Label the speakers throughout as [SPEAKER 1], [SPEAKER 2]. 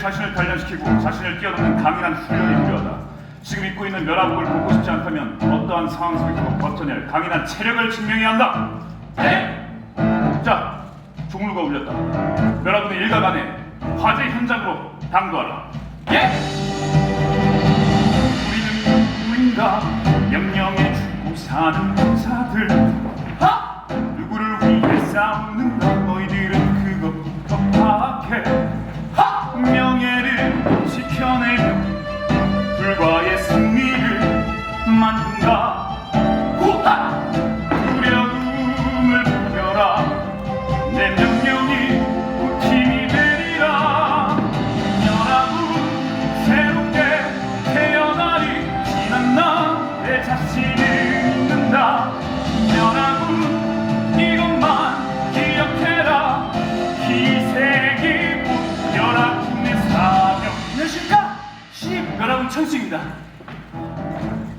[SPEAKER 1] 자신을 단련시키고 자신을 뛰어넘는 강인한 훈련이 필요하다. 지금 입고 있는 멸하복을 벗고 싶지 않다면 어떠한 상황 속에서도 버텨낼 강인한 체력을 증명해야 한다. 네? 자, 종루가 울렸다. 멸하군의 일가간에 화재 현장으로 당도하라. 예! 우리는 누구인가 명령에 죽고 사는 군사들 하! 누구를 위해 싸우
[SPEAKER 2] 안녕하십니까? 신입 여러분 천수입니다.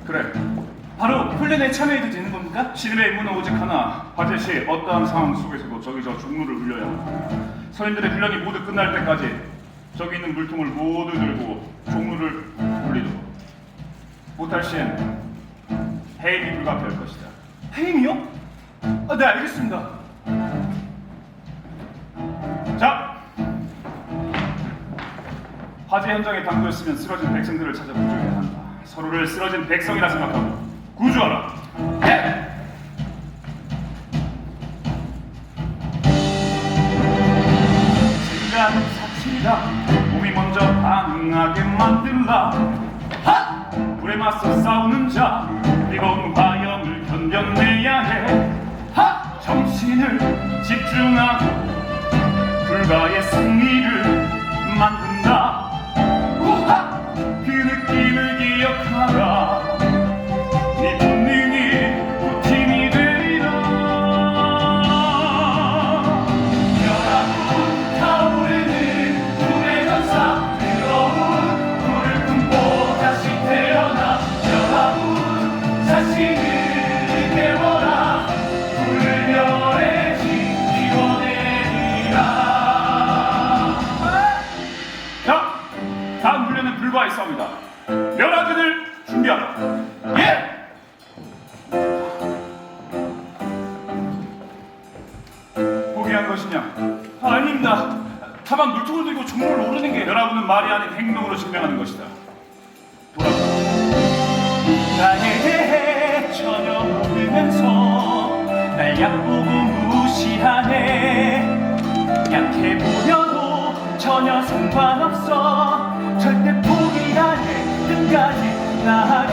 [SPEAKER 1] 그래
[SPEAKER 2] 바로 훈련에 참여해도 되는 겁니까?
[SPEAKER 1] 신임의 임무는 오직 하나 화재 시 어떠한 상황 속에서도 저기 저 종루를 울려야 한다 서인들의 훈련이 모두 끝날 때까지 저기 있는 물통을 모두 들고 종루를 울리도록 못할 시엔 해임이 불가피할 것이다
[SPEAKER 2] 해임이요? 아, 네 알겠습니다.
[SPEAKER 1] 자 화재 현장에 당도했으면 쓰러진 백성들을 찾아 구조해야 한다 서로를 쓰러진 백성이라 생각하고 구조하라 예! 생각은 사치다 몸이 먼저 반응하게 만들라 하! 불에 맞서 싸우는 자 뜨거운 화염을 견뎌내야 해 하! 정신을 집중하고 멸하기를 준비하라 예! 포기한 것이냐?
[SPEAKER 2] 아, 아닙니다. 다만 물통을 들고 종로를 오르는 게
[SPEAKER 1] 여러분은 말이 아닌 행동으로 증명하는 것이다. 돌아가.
[SPEAKER 2] 나에 대해 전혀 모르면서 날 약보고 상관